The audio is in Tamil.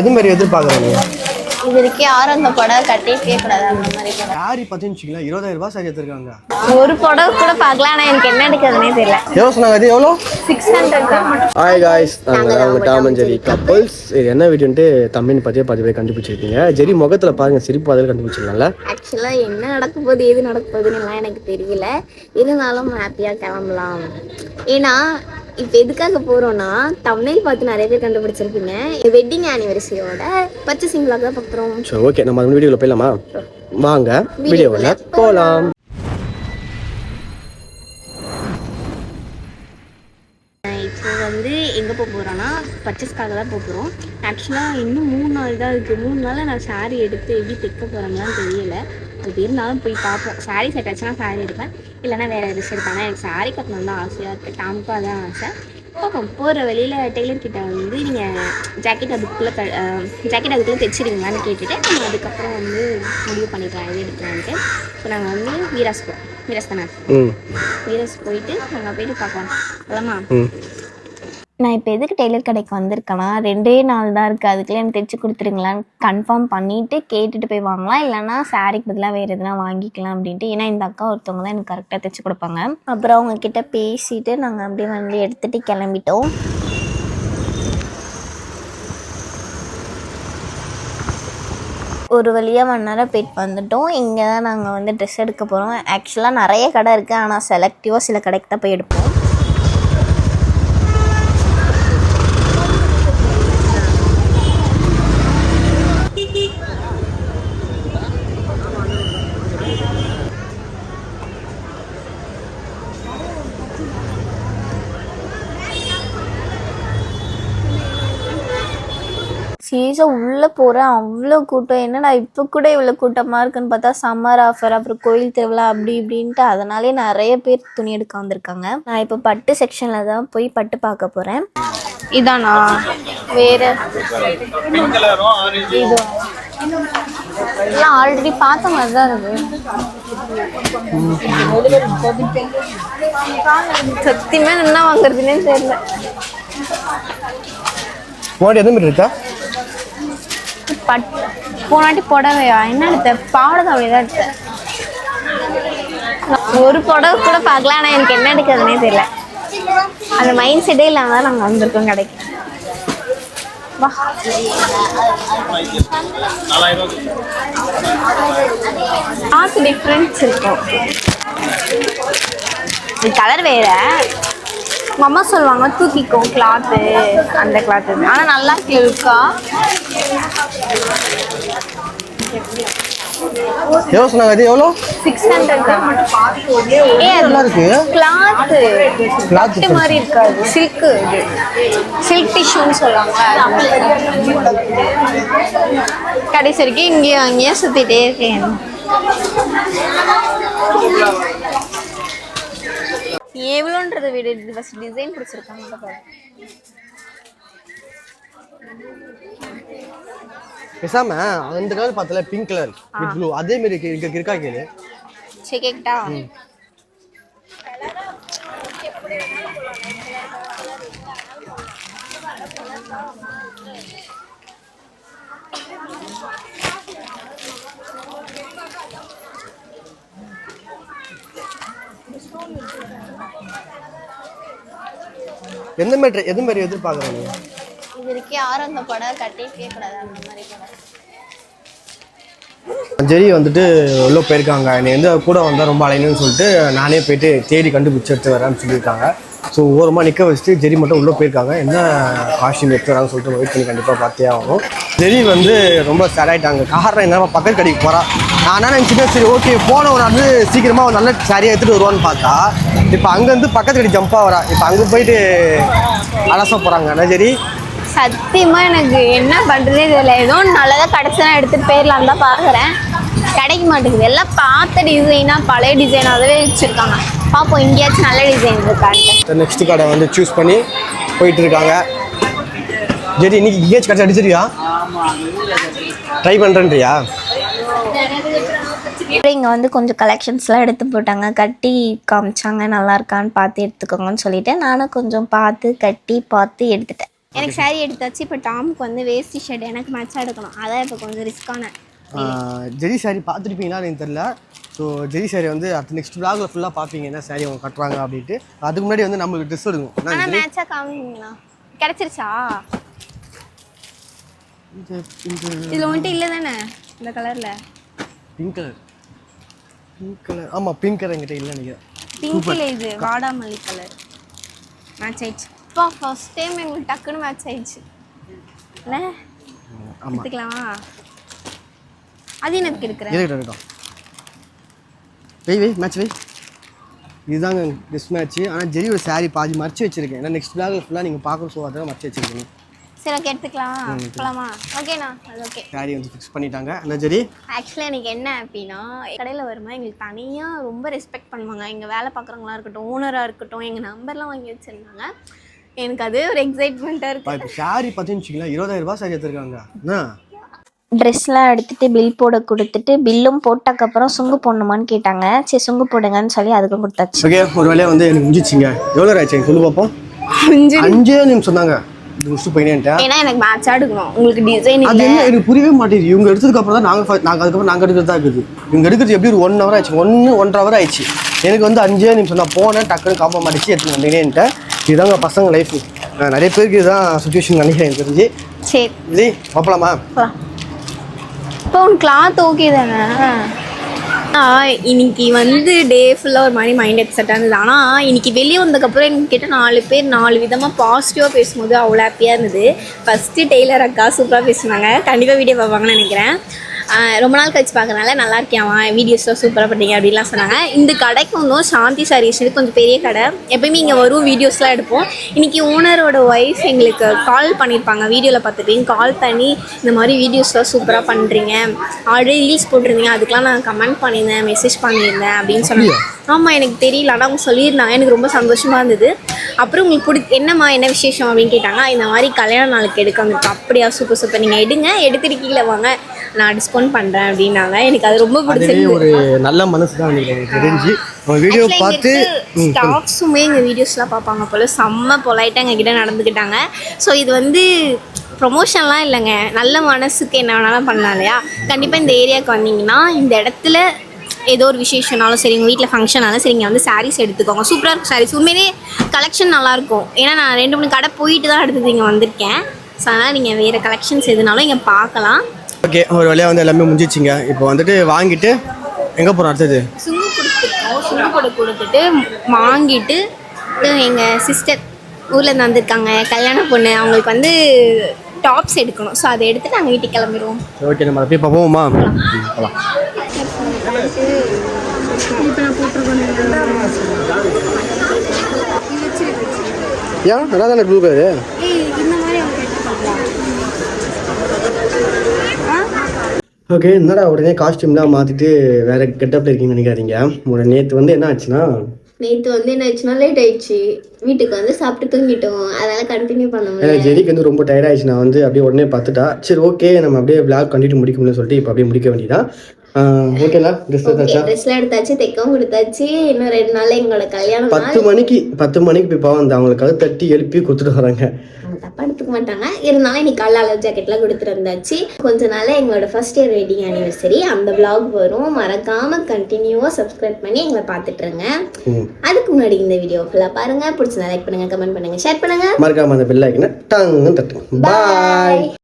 எது மாதிரி எதிர்பார்க்குறீங்க? இது வரைக்கும் யாரும் அந்த புடவை கட்டியிருக்கே கூடாது அந்த மாதிரி புடவை. சாரி பார்த்தீங்கன்னு வச்சுக்கலாம் இருபதாயிரம் ரூபாய் சாரி எடுத்திருக்காங்க. ஒரு புடவை கூட பார்க்கல ஆனால் எனக்கு என்ன எடுக்கிறதுனே தெரியல. எவ்வளோ? சொன்னாங்க அது எவ்வளோ சிக்ஸ் ஹண்ட்ரட் ஹாய் காய்ஸ் நாங்கள் அவங்க டாம் அண்ட் ஜெரி கப்பல்ஸ் இது என்ன வீடியோன்ட்டு தமிழ் பற்றியே பாதி பேர் கண்டுபிடிச்சிருக்கீங்க ஜெரி முகத்தில் பாருங்க சிரிப்பு அதில் கண்டுபிடிச்சிருக்கல ஆக்சுவலாக என்ன நடக்க போகுது எது நடக்க போகுதுன்னு எல்லாம் எனக்கு தெரியல. இருந்தாலும் ஹாப்பியாக கிளம்பலாம். ஏன்னா இப்போ எதுக்காக போகிறோன்னா தமிழ் பார்த்து நிறைய பேர் கண்டுபிடிச்சிருப்பீங்க. வெட்டிங் ஆனிவர்சரியோட பர்ச்சேசிங் vlog தான் பார்க்குறோம் சரி ஓகே நம்ம அந்த வீடியோவில் போயிடலாமா? வாங்க வீடியோவில் போகலாம் பர்ச்சேஸ்க்காக தான் போக போகிறோம் ஆக்சுவலாக இன்னும் மூணு நாள் தான் இருக்குது மூணு நாளில் நான் saree எடுத்து எப்படி தைக்க போகிறேங்களான்னு தெரியல. அது இருந்தாலும் போய் பார்ப்போம். Saree செட் ஆச்சுன்னா saree எடுப்பேன். இல்லைன்னா வேறு ட்ரெஸ் எடுப்பேன். ஆனால் எனக்கு saree கட்டணும் தான் ஆசையாக இருக்குது டாமுக்கும் அதான் ஆசை. பார்ப்போம். போகிற வழியில் டெய்லர் கிட்ட வந்து நீங்கள் ஜாக்கெட் அதுக்குள்ளே க ஜாக்கெட் அதுக்குள்ளே தைச்சிடுவீங்களான்னு கேட்டுட்டு நம்ம அதுக்கப்புறம் வந்து முடிவு பண்ணிக்கலாம். எது எடுக்கலான்ட்டு இப்போ நாங்கள் வந்து வீராஸ் போகிறோம் வீராஸ் தானே? வீரஸ் போயிட்டு நாங்கள் போயிட்டு பார்க்கலாம். போலாமா ம். நான் இப்போ எதுக்கு டெய்லர் கடைக்கு வந்திருக்கேன்னா ரெண்டே நாள் தான் இருக்குது அதுக்குள்ளே எனக்கு தைச்சி கொடுத்துருங்களான்னு கன்ஃபார்ம் பண்ணிவிட்டு கேட்டுட்டு போய் வாங்கலாம். இல்லைன்னா சாரிக்கு பதிலாக வேறு எதுனா வாங்கிக்கலாம் அப்படின்ட்டு. ஏன்னா இந்த அக்கா ஒருத்தவங்க தான் எனக்கு கரெக்டாக தைச்சு கொடுப்பாங்க. அப்புறம் அவங்கக்கிட்ட பேசிவிட்டு பேசிட்டு நாங்கள் அப்படியே வந்து எடுத்துகிட்டு கிளம்பிட்டோம். ஒரு வழியாக ஒன் நேரம் போயிட்டு வந்துட்டோம். இங்கே தான் நாங்கள் வந்து ட்ரெஸ் எடுக்க போகிறோம் ஆக்சுவலாக நிறைய கடை இருக்குது ஆனால் செலக்டிவாக சில கடைக்கு தான் போய் எடுப்போம். சீரியஸாக உள்ளே போகிறேன் அவ்வளோ கூட்டம். என்னடா இப்போ கூட இவ்வளோ கூட்டமாக இருக்குன்னு பார்த்தா சம்மர் ஆஃபர் அப்புறம் கோயில் திருவிழா அப்படி இப்படின்ட்டு அதனாலே நிறைய பேர் துணி எடுக்க வந்திருக்காங்க. நான் இப்போ பட்டு செக்ஷனில் தான் போய் பட்டு பார்க்க போகிறேன் இதானா? வேறு. இது. எல்லாம் ஆல்ரெடி பார்த்த மாதிரி தான் இருக்கு. சத்தியமே என்ன வாங்குறதுன்னே தெரியல. உங்கள்கிட்ட இருக்கா? பட் போனாட்டி புடவையா? என்ன எடுத்த பாவாடை அப்படிதான் தான் எடுத்தேன் ஒரு புடவை கூட பார்க்கல ஆனால் எனக்கு என்ன எடுக்கிறதுனே தெரியல. அந்த மைண்ட் செட்டே இல்லாமல் தான் நாங்கள் வந்திருக்கோம் கடைக்கு. வா. பார்த்து டிஃப்ரென்ஸ் இருக்கும். இது கலர் வேற. உங்க அம்மா சொல்லுவாங்க தூக்கிக்கோ கிளாத்து அந்த கிளாத்து ஆனால் நல்லா இருக்கு அது எவ்வளோ சிக்ஸ் ஹண்ட்ரட் ஏ நல்லா இருக்கு. கிளாத்து பட்டு மாதிரி இருக்காது. சில்க்கு இது. சில்க் டிஷ்யூன்னு சொல்லுவாங்க கடைசி வரைக்கும் இங்கேயும் அங்கேயும் சுத்திட்டே இருக்கேன். எவ்வளோன்றதை விட. ஃபஸ்ட் டிசைன் பிடிச்சிருக்காங்க பாரு. பேசாம அந்த கலர் பார்த்தல பிங்க் கலர் வித் ப்ளூ அதே மாதிரி இங்க இருக்கா கேளு. சரி கேக்கிட்டா? எந்த மாதிரி எது மாதிரி எதிர்பார்க்குறீங்க? இது வரைக்கும் யாரும் அந்த புடவை கட்டியிருக்கே கூடாது அந்த மாதிரி புடவை. ஜெரி வந்துட்டு உள்ள போயிருக்காங்க. நீ எந்த கூட வந்தால் ரொம்ப அலையணும்னு சொல்லிட்டு நானே போயிட்டு தேடி கண்டுபிடிச்சி எடுத்து வரேன்னு சொல்லியிருக்காங்க. ஸோ ஓரமாக நிற்க வச்சுட்டு ஜெரி மட்டும் உள்ளே போயிருக்காங்க. என்ன காஸ்டியூம் எடுத்து வராங்கன்னு சொல்லிட்டு வெயிட் பண்ணி கண்டிப்பாக பார்த்தே ஆகணும். ஜெரி வந்து ரொம்ப சேட் ஆகிட்டாங்க காரணம் என்ன பக்கத்து கடைக்கு போகிறா நான் என்ன நினச்சிட்டேன் சரி ஓகே போனவன் வந்து சீக்கிரமாக ஒரு நல்ல சாரியாக எடுத்துகிட்டு வருவான்னு பார்த்தா இப்போ அங்கேருந்து பக்கத்து கடைக்கு ஜம்ப் ஆகிறா இப்போ அங்கே போயிட்டு அலச போகிறாங்க என்ன ஜெரி? சத்தியமா எனக்கு என்ன பண்றதே தெரியல. ஏதோ ஒன்று நல்லதா கிடைச்சா எடுத்துட்டு போயிடலாம் தான் பாக்குறேன். கிடைக்க மாட்டேங்குது. எல்லாம் பார்த்த டிசைனா பழைய டிசைனாகவே வச்சிருக்காங்க. பார்ப்போம் எங்கேயாச்சும் நல்ல டிசைன் இருக்கான்ட்டு நெக்ஸ்ட் கடை வந்து சூஸ் பண்ணி போயிட்டு இருக்காங்க. ஜெரி இன்னைக்கு கேஜ் கடைசி அடிச்சிருக்கியா ட்ரை பண்ணுறேன்றியா இங்கே வந்து கொஞ்சம் கலெக்ஷன்ஸ்லாம் எடுத்து போட்டாங்க. கட்டி காமிச்சாங்க நல்லா இருக்கான்னு பார்த்து எடுத்துக்கோங்கன்னு சொல்லிட்டு நானும் கொஞ்சம் பார்த்து கட்டி பார்த்து எடுத்துட்டேன். எனக்கு saree எடுத்தாச்சு. இப்போ டாமுக்கு வந்து வேஸ்டி ஷர்ட் எனக்கு மேட்சாக எடுக்கணும். அதான் இப்போ கொஞ்சம் ரிஸ்க்கான ஜெரி சாரி பார்த்துருப்பீங்களா எனக்கு தெரில ஸோ ஜெரி சாரி வந்து அடுத்த நெக்ஸ்ட் vlogல ஃபுல்லாக பார்ப்பீங்க என்ன சாரி அவங்க கட்டுறாங்க அப்படின்ட்டு. அதுக்கு முன்னாடி வந்து நம்மளுக்கு ட்ரெஸ் எடுக்கும் மேட்சாக காமிங்களா கிடைச்சிருச்சா? இதில் வந்துட்டு இல்லை தானே? இந்த கலரில் பிங்க் கலர் பிங்க் கலர் ஆமாம் பிங்க் கலர் என்கிட்ட இல்லை நினைக்கிறேன். பிங்க்கில் இது வாடாமல்லி கலர் மேட்ச் ஆயிடுச்சு. இப்போ ஃபர்ஸ்ட் டைம் எங்களுக்கு டக்குன்னு மேட்ச் ஆயிடுச்சு. இல்லை? ஆமாம் எடுத்துக்கலாமா? அது எனக்கு இருக்கிறேன் இருக்கட்டும் இருக்கட்டும் வெய் வெய் மேட்ச் வெய். இதுதாங்க பெஸ்ட் மேட்ச் ஆனால் ஜெரியோட saree பாதி மறைச்சு வச்சிருக்கேன். ஏன்னா நெக்ஸ்ட் vlogல ஃபுல்லாக நீங்கள் பார்க்க ஸோ அதெல்லாம் மறைச்சு வச்சிருக்கேன் சரி ஓகே எடுத்துக்கலாம். போகலாமா ஓகேண்ணா அது ஓகே saree வந்து ஃபிக்ஸ் பண்ணிட்டாங்க. என்ன ஜெரி? ஆக்சுவலாக எனக்கு என்ன அப்படின்னா கடையில் வருமா எங்களுக்கு தனியாக ரொம்ப ரெஸ்பெக்ட் பண்ணுவாங்க. எங்கள் வேலை பார்க்குறவங்களா இருக்கட்டும் ஓனராக இருக்கட்டும் எங்கள் நம்பர்லாம் வாங்கி வச்சுருந்தாங்க. எனக்கு அது ஒரு எக்ஸைட்மெண்ட்டாக இருக்குது இப்போ saree பார்த்தீங்கன்னு வச்சுக்கலாம் இருபதாயிரம் ரூபாய் saree எடுத்திருக்காங்க. என்ன ட்ரெஸ்லாம் எடுத்துட்டு பில் போட கொடுத்துட்டு பில்லும் போட்டக்கப்புறம் சுங்கு போடணுமான்னு கேட்டாங்க. சரி சுங்கு போடுங்கன்னு சொல்லி அதுக்கும் கொடுத்தாச்சு. ஓகே ஒரு வேலையை வந்து எனக்கு முடிச்சிச்சிங்க எவ்வளோ ஆச்சு? சொல்லு பார்ப்போம் அஞ்சே நிமிஷம் தாங்க. இது முடிச்சுட்டு போயினேன்ட்டேன் ஏன்னா எனக்கு மேட்சாக எடுக்கணும் உங்களுக்கு டிசைன் அது என்ன? எனக்கு புரியவே மாட்டேங்குது. இவங்க எடுத்ததுக்கு அப்புறம் தான் நாங்கள் நாங்கள் அதுக்கப்புறம் நாங்கள் எடுக்கிறது தான் இருக்குது. இவங்க எடுக்கிறது எப்படி ஒரு ஒன் ஹவர் ஆயிடுச்சு ஒன்று ஒன்றரை ஹவர் ஆயிடுச்சு. எனக்கு வந்து அஞ்சே நிமிஷம் நான் போனேன் டக்குன்னு காப்பா மாட்டிச்சு எடுத்துன்னு வந்தீங்கன்ட்டு இதுதாங்க பசங்க லைஃப் நிறைய பேருக்கு இதுதான் சுச்சுவேஷன் நினைக்கிறேன் எனக்கு தெரிஞ்சு. சரி. இது பார்ப்பலாமா போகலாம் இப்போ உன் கிளாத் ஓகே தானே? இன்னைக்கு வந்து டே ஃபுல்லாக ஒரு மாதிரி மைண்ட் அப்செட்டாக இருந்தது. ஆனால் இன்னைக்கு வெளியே வந்ததுக்கப்புறம் எங்ககிட்ட நாலு பேர் நாலு விதமாக பாசிட்டிவாக பேசும்போது அவ்வளோ ஹாப்பியாக இருந்தது. ஃபஸ்ட்டு டெய்லர் அக்கா சூப்பராக பேசுனாங்க. கண்டிப்பாக வீடியோ பார்ப்பாங்கன்னு நினைக்கிறேன். ரொம்ப நாள் கழிச்சு பார்க்கறனால நல்லா இருக்கியாமா வீடியோஸ்லாம் சூப்பராக பண்ணீங்க அப்படின்லாம் சொன்னாங்க. இந்த கடைக்கு வந்தோம் சாந்தி சாரீஸ் கொஞ்சம் பெரிய கடை. எப்பயுமே இங்கே வரும் வீடியோஸ்லாம் எடுப்போம். இன்னைக்கு ஓனரோட ஒய்ஃப் எங்களுக்கு கால் பண்ணியிருப்பாங்க வீடியோவில் பார்த்துருப்பீங்க கால் பண்ணி இந்த மாதிரி வீடியோஸ்லாம் சூப்பராக பண்ணுறீங்க ஆல்ரெடி ரீல்ஸ் போட்டிருந்தீங்க அதுக்கெலாம் நான் கமெண்ட் பண்ணியிருந்தேன் மெசேஜ் பண்ணியிருந்தேன் அப்படின்னு சொன்னாங்க. ஆமாம் எனக்கு தெரியல. ஆனால் அவங்க சொல்லியிருந்தாங்க. எனக்கு ரொம்ப சந்தோஷமாக இருந்தது. அப்புறம் உங்களுக்கு பிடி என்னம்மா என்ன விசேஷம் அப்படின்னு கேட்டாங்க. இந்த மாதிரி கல்யாண நாளுக்கு எடுக்க வந்திருக்கோம். அப்படியா சூப்பர் சூப்பர் நீங்கள் எடுங்க எடுத்துட்டு கீழே வாங்க. நான் டிஸ்கவுண்ட் பண்ணுறேன் அப்படின்னாங்க. எனக்கு அது ரொம்ப பிடிச்சிருக்கு ஒரு நல்ல மனசு தான் எனக்கு தெரிஞ்சு. வீடியோ பார்த்து ஸ்டாஃப்ஸுமே எங்கள் வீடியோஸ்லாம் பார்ப்பாங்க போல். செம்ம பொலைட்டாக எங்ககிட்ட நடந்துக்கிட்டாங்க. ஸோ இது வந்து ப்ரொமோஷன்லாம் இல்லைங்க. நல்ல மனசுக்கு என்ன வேணாலும் பண்ணலாம் இல்லையா? கண்டிப்பாக இந்த ஏரியாவுக்கு வந்தீங்கன்னா இந்த இடத்துல ஏதோ ஒரு விசேஷனாலும் சரி உங்கள் வீட்டில் ஃபங்க்ஷனாலும் சரி இங்கே வந்து சாரீஸ் எடுத்துக்கோங்க. சூப்பராக இருக்கும் சாரீஸ் உண்மையிலே கலெக்ஷன் நல்லாயிருக்கும். ஏன்னா நான் ரெண்டு மூணு கடை போயிட்டு தான் எடுத்தது இங்கே வந்திருக்கேன். ஸோ அதனால் நீங்கள் வேறு கலெக்ஷன்ஸ் எதுனாலும் இங்கே பார்க்கலாம். ஓகே ஒரு வேலையாக வந்து எல்லாமே முடிஞ்சிச்சிங்க. இப்போ வந்துட்டு வாங்கிட்டு எங்கே போகிறோம் அடுத்தது? சுங்கு கொடுத்துருக்கோம் சுங்கு போட கொடுத்துட்டு வாங்கிட்டு எங்கள் சிஸ்டர் ஊர்லேருந்து வந்திருக்காங்க. கல்யாண பொண்ணு அவங்களுக்கு வந்து டாப்ஸ் எடுக்கணும். ஸோ அதை எடுத்து நாங்கள் வீட்டுக்கு கிளம்பிடுவோம். ஓகே நம்ம அப்படியே போவோமா போகலாம் ஏன்? நல்லா தானே ப்ளூ கலரு இந்த மாதிரி அவங்க ஓகே என்னடா உடனே காஸ்டியூம்லாம் மாற்றிட்டு வேற கெட்டப்பில் இருக்கீங்கன்னு நினைக்காதீங்க. உடனே நேற்று வந்து என்ன ஆச்சுன்னா? நேற்று வந்து என்ன ஆச்சுன்னா லேட் ஆயிடுச்சு. வீட்டுக்கு வந்து சாப்பிட்டு தூங்கிட்டோம். அதனால் கண்டினியூ பண்ண எனக்கு ஜெரிக்கு வந்து ரொம்ப tired ஆயிடுச்சு. நான் வந்து அப்படியே உடனே பார்த்துட்டா சரி ஓகே நம்ம அப்படியே vlog கண்டினியூ முடிக்க முடியும்னு சொல்லிட்டு இப்போ அப்படியே முடிக்க வேண்டியதான் ஓகேலா ட்ரெஸ் எடுத்தாச்சா? ட்ரெஸ்லாம் எடுத்தாச்சு தைக்கவும் கொடுத்தாச்சு. இன்னும் ரெண்டு நாள் எங்களோட கல்யாணம் பத்து மணிக்கு பத்து மணிக்கு போய் பாவம் அந்த அவங்களுக்காக தட்டி எழுப்பி கொடுத்துட்டு வராங்க. அவங்க தப்பா எடுத்துக்க மாட்டாங்க. இருந்தாலும் இன்னைக்கு காலைல அளவு ஜாக்கெட்லாம் கொடுத்துட்டு வந்தாச்சு. கொஞ்ச நாள் எங்களோட ஃபர்ஸ்ட் இயர் வெட்டிங் ஆனிவர்சரி அந்த vlog வரும். மறக்காம கண்டினியூவா சப்ஸ்கிரைப் பண்ணி எங்களை பார்த்துட்டு இருங்க. ம். அதுக்கு முன்னாடி இந்த வீடியோ ஃபுல்லாக பாருங்க. பிடிச்சதா லைக் பண்ணுங்க கமெண்ட் பண்ணுங்க ஷேர் பண்ணுங்க. மறக்காம அந்த பெல் ஐக்கனை டங்குன்னு தட்டுங்க. பாய்